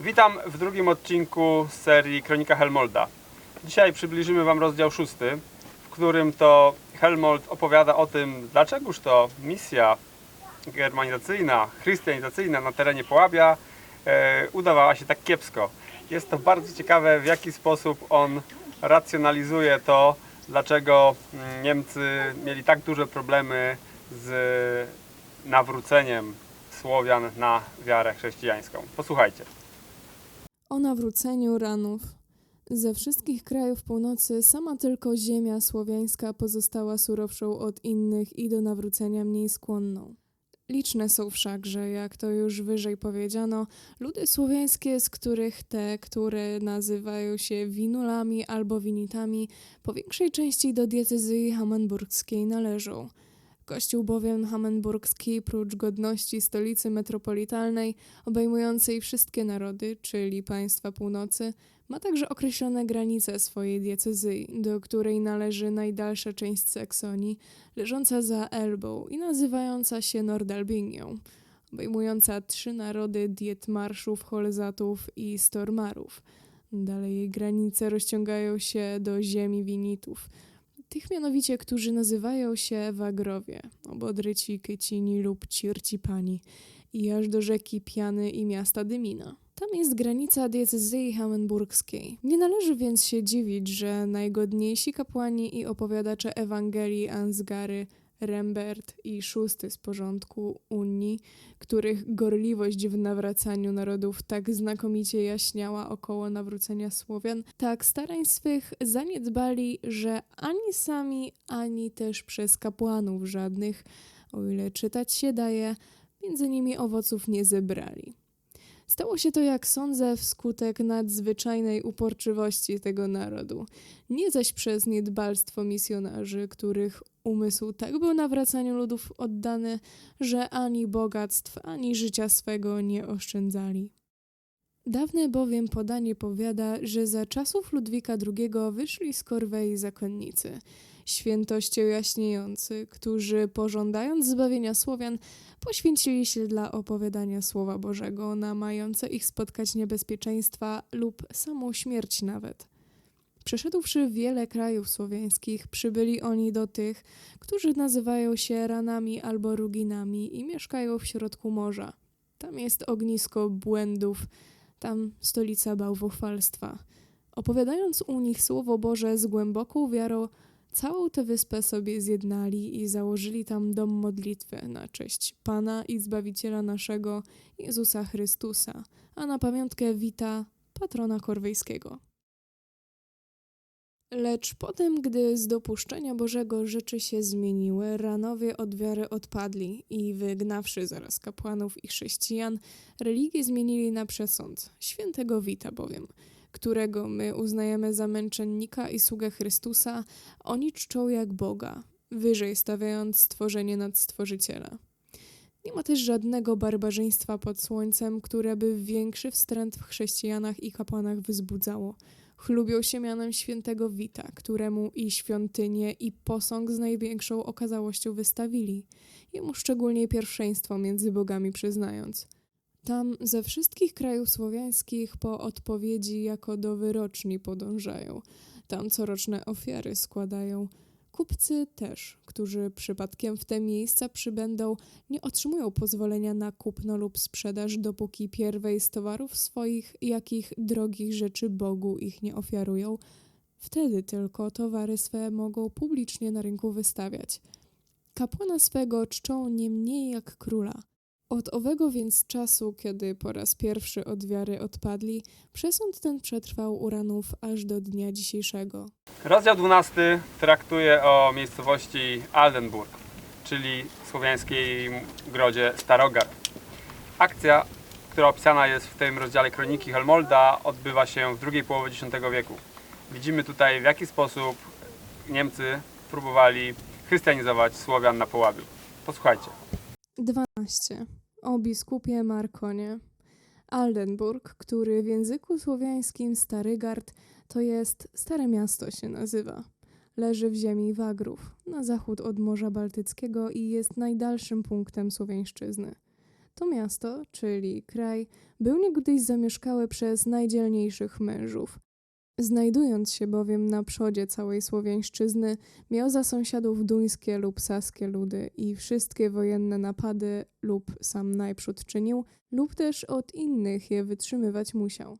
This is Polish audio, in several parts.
Witam w drugim odcinku serii Kronika Helmolda. Dzisiaj przybliżymy Wam rozdział szósty, w którym to Helmold opowiada o tym, dlaczegoż to misja germanizacyjna, chrystianizacyjna na terenie Połabia e, udawała się tak kiepsko. Jest to bardzo ciekawe, w jaki sposób on racjonalizuje to, dlaczego mm, Niemcy mieli tak duże problemy z nawróceniem Słowian na wiarę chrześcijańską. Posłuchajcie. O nawróceniu ranów. Ze wszystkich krajów północy sama tylko ziemia słowiańska pozostała surowszą od innych i do nawrócenia mniej skłonną. Liczne są wszakże, jak to już wyżej powiedziano, ludy słowiańskie, z których te, które nazywają się winulami albo winitami, po większej części do diecezji hammenburgskiej należą. Kościół bowiem hammenburgski, prócz godności stolicy metropolitalnej, obejmującej wszystkie narody, czyli państwa północy, ma także określone granice swojej diecezji, do której należy najdalsza część Saksonii, leżąca za Elbą i nazywająca się Nordalbingią, obejmująca trzy narody Dietmarszów, Holzatów i Stormarów. Dalej jej granice rozciągają się do ziemi Winitów, tych mianowicie, którzy nazywają się Wagrowie, Obodryci, Kycini lub Circipani i aż do rzeki Piany i miasta Dymina. Tam jest granica diecezji hammenburgskiej. Nie należy więc się dziwić, że najgodniejsi kapłani i opowiadacze Ewangelii Ansgary, Rembert i szósty z porządku Unii, których gorliwość w nawracaniu narodów tak znakomicie jaśniała około nawrócenia Słowian, tak starań swych zaniedbali, że ani sami, ani też przez kapłanów żadnych, o ile czytać się daje, między nimi owoców nie zebrali. Stało się to, jak sądzę, wskutek nadzwyczajnej uporczywości tego narodu, nie zaś przez niedbalstwo misjonarzy, których umysł tak był nawracaniu ludów oddany, że ani bogactw, ani życia swego nie oszczędzali. Dawne bowiem podanie powiada, że za czasów Ludwika II wyszli z Korwei zakonnicy, świętością jaśniejący, którzy pożądając zbawienia Słowian, poświęcili się dla opowiadania Słowa Bożego na mające ich spotkać niebezpieczeństwa lub samą śmierć nawet. Przeszedłszy wiele krajów słowiańskich, przybyli oni do tych, którzy nazywają się ranami albo ruginami i mieszkają w środku morza. Tam jest ognisko błędów, tam stolica bałwochwalstwa. Opowiadając u nich Słowo Boże z głęboką wiarą, całą tę wyspę sobie zjednali i założyli tam dom modlitwy na cześć Pana i Zbawiciela naszego, Jezusa Chrystusa, a na pamiątkę wita patrona korwejskiego. Lecz potem, gdy z dopuszczenia Bożego rzeczy się zmieniły, ranowie od wiary odpadli i wygnawszy zaraz kapłanów i chrześcijan, religię zmienili na przesąd, świętego Wita bowiem, którego my uznajemy za męczennika i sługę Chrystusa, oni czczą jak Boga, wyżej stawiając stworzenie nad stworzyciela. Nie ma też żadnego barbarzyństwa pod słońcem, które by większy wstręt w chrześcijanach i kapłanach wzbudzało – chlubią się mianem świętego Wita, któremu i świątynię, i posąg z największą okazałością wystawili, jemu szczególnie pierwszeństwo między bogami przyznając. Tam ze wszystkich krajów słowiańskich po odpowiedzi jako do wyroczni podążają, tam coroczne ofiary składają. Kupcy też, którzy przypadkiem w te miejsca przybędą, nie otrzymują pozwolenia na kupno lub sprzedaż, dopóki pierwej z towarów swoich, jakich drogich rzeczy Bogu ich nie ofiarują. Wtedy tylko towary swe mogą publicznie na rynku wystawiać. Kapłana swego czczą nie mniej jak króla. Od owego więc czasu, kiedy po raz pierwszy od wiary odpadli, przesąd ten przetrwał u ranów aż do dnia dzisiejszego. Rozdział 12 traktuje o miejscowości Aldenburg, czyli słowiańskiej grodzie Starogard. Akcja, która opisana jest w tym rozdziale kroniki Helmolda, odbywa się w drugiej połowie X wieku. Widzimy tutaj, w jaki sposób Niemcy próbowali chrystianizować Słowian na Połabiu. Posłuchajcie. 12. O biskupie Markonie. Aldenburg, który w języku słowiańskim Starygard to jest Stare Miasto się nazywa. Leży w ziemi Wagrów, na zachód od Morza Bałtyckiego i jest najdalszym punktem Słowiańszczyzny. To miasto, czyli kraj, był niegdyś zamieszkałe przez najdzielniejszych mężów. Znajdując się bowiem na przodzie całej Słowiańszczyzny, miał za sąsiadów duńskie lub saskie ludy i wszystkie wojenne napady lub sam najprzód czynił, lub też od innych je wytrzymywać musiał.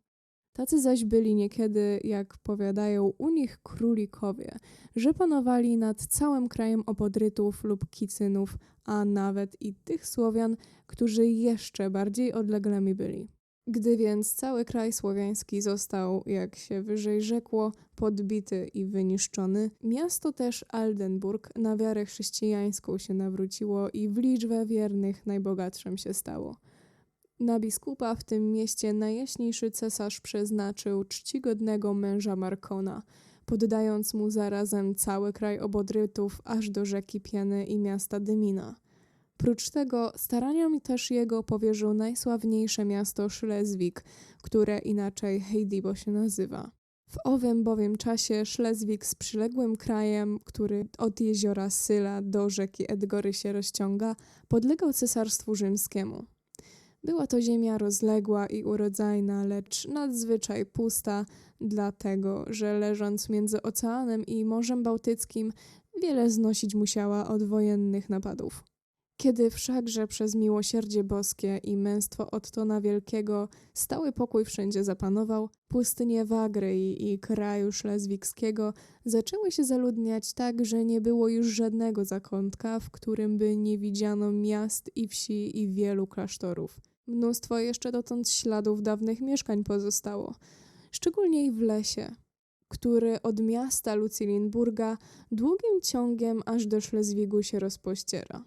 Tacy zaś byli niekiedy, jak powiadają u nich królikowie, że panowali nad całym krajem opodrytów lub kicynów, a nawet i tych Słowian, którzy jeszcze bardziej odleglemi byli. Gdy więc cały kraj słowiański został, jak się wyżej rzekło, podbity i wyniszczony, miasto też Aldenburg na wiarę chrześcijańską się nawróciło i w liczbę wiernych najbogatszym się stało. Na biskupa w tym mieście najjaśniejszy cesarz przeznaczył czcigodnego męża Markona, poddając mu zarazem cały kraj obodrytów aż do rzeki Pieny i miasta Dymina. Prócz tego staraniom też jego powierzył najsławniejsze miasto Szlezwik, które inaczej Heidibo się nazywa. W owym bowiem czasie Szlezwik z przyległym krajem, który od jeziora Syla do rzeki Edgory się rozciąga, podlegał cesarstwu rzymskiemu. Była to ziemia rozległa i urodzajna, lecz nadzwyczaj pusta, dlatego że leżąc między oceanem i Morzem Bałtyckim, wiele znosić musiała od wojennych napadów. Kiedy wszakże przez miłosierdzie boskie i męstwo Ottona Wielkiego stały pokój wszędzie zapanował, pustynie Wagry i kraju szlezwickiego zaczęły się zaludniać tak, że nie było już żadnego zakątka, w którym by nie widziano miast i wsi i wielu klasztorów. Mnóstwo jeszcze dotąd śladów dawnych mieszkań pozostało, szczególnie w lesie, który od miasta Lucilinburga długim ciągiem aż do Szlezwigu się rozpościera.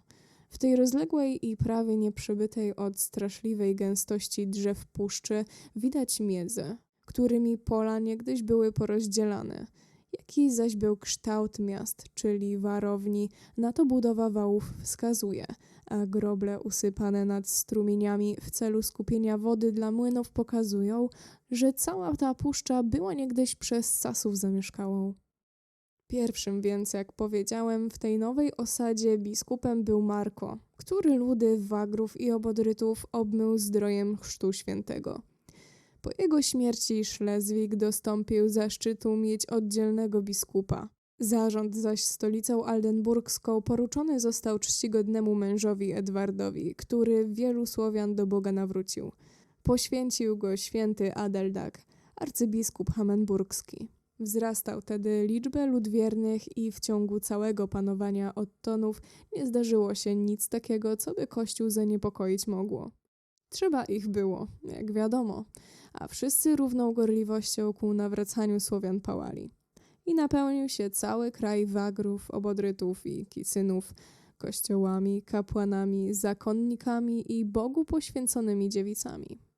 W tej rozległej i prawie nieprzebytej od straszliwej gęstości drzew puszczy widać miedzę, którymi pola niegdyś były porozdzielane. Jaki zaś był kształt miast, czyli warowni, na to budowa wałów wskazuje, a groble usypane nad strumieniami w celu skupienia wody dla młynów pokazują, że cała ta puszcza była niegdyś przez Sasów zamieszkałą. Pierwszym więc, jak powiedziałem, w tej nowej osadzie biskupem był Marko, który ludy Wagrów i Obodrytów obmył zdrojem chrztu świętego. Po jego śmierci Szlezwik dostąpił zaszczytu mieć oddzielnego biskupa. Zarząd zaś stolicą aldenburską poruczony został czcigodnemu mężowi Edwardowi, który wielu Słowian do Boga nawrócił. Poświęcił go święty Adeldag, arcybiskup hamenburski. Wzrastał tedy liczbę lud wiernych i w ciągu całego panowania Ottonów nie zdarzyło się nic takiego, co by Kościół zaniepokoić mogło. Trzeba ich było, jak wiadomo, a wszyscy równą gorliwością ku nawracaniu Słowian pałali. I napełnił się cały kraj Wagrów, Obodrytów i Kicynów kościołami, kapłanami, zakonnikami i Bogu poświęconymi dziewicami.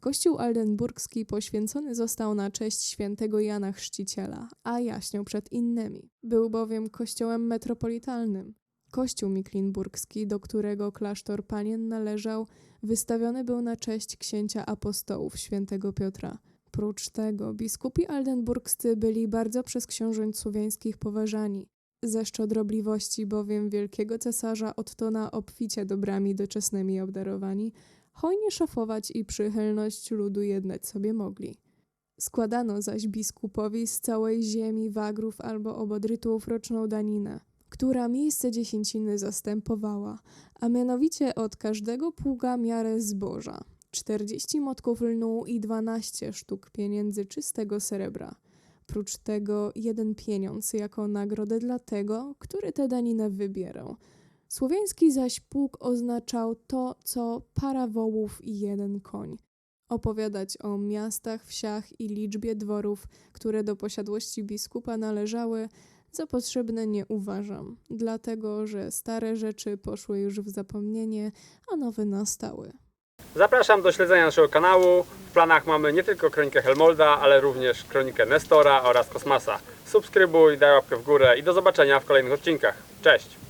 Kościół aldenburski poświęcony został na cześć świętego Jana Chrzciciela, a jaśniał przed innymi. Był bowiem kościołem metropolitalnym. Kościół miklinburski, do którego klasztor panien należał, wystawiony był na cześć księcia apostołów świętego Piotra. Prócz tego biskupi aldenburscy byli bardzo przez książąt słowiańskich poważani. Ze szczodrobliwości bowiem wielkiego cesarza Ottona obficie dobrami doczesnymi obdarowani, hojnie szafować i przychylność ludu jednać sobie mogli. Składano zaś biskupowi z całej ziemi wagrów albo obodrytów roczną daninę, która miejsce dziesięciny zastępowała, a mianowicie od każdego pługa miarę zboża, 40 motków lnu i 12 sztuk pieniędzy czystego srebra. Prócz tego jeden pieniądz jako nagrodę dla tego, który tę daninę wybierał – Słowiański zaś pług oznaczał to, co para wołów i jeden koń. Opowiadać o miastach, wsiach i liczbie dworów, które do posiadłości biskupa należały, za potrzebne nie uważam, dlatego że stare rzeczy poszły już w zapomnienie, a nowe nastały. Zapraszam do śledzenia naszego kanału. W planach mamy nie tylko kronikę Helmolda, ale również kronikę Nestora oraz Kosmasa. Subskrybuj, daj łapkę w górę i do zobaczenia w kolejnych odcinkach. Cześć!